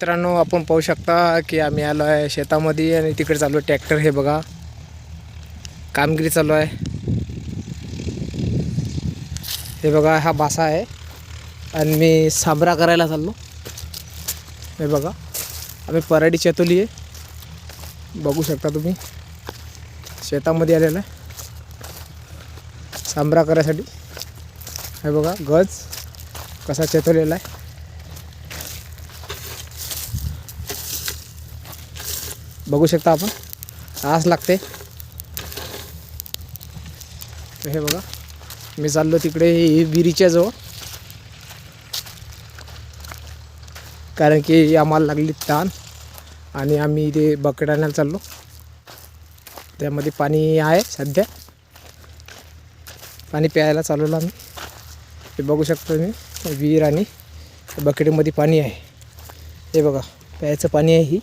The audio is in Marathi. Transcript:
मित्रांनो आपण पाहू शकता की आम्ही आलो आहे शेतामध्ये आणि तिकडे चालू आहे ट्रॅक्टर हे बघा. कामगिरी चालू आहे. हे बघा हा बासा आहे. आणि मी सांबरा करायला चाललो. हे बघा आम्ही पराडी चेतोली आहे. बघू शकता तुम्ही. शेतामध्ये आलेला आहे. सांबरा करायसाठी. हे बघा गज कसा चेतवलेला आहे. बघू शकता आपण. आस लागते. हे बघा. मी चाललो तिकडे विहिरीच्या जवळ. कारण की आम्हाला लागली ताण आणि आम्ही इथे बकेट आणायला चाललो. त्यामध्ये पाणी आहे सध्या. पाणी प्यायला चालवलं आम्ही. हे बघू शकतो मी. विहीर आणि बकेटमध्ये पाणी आहे. हे बघा. प्यायचं पाणी आहे ही.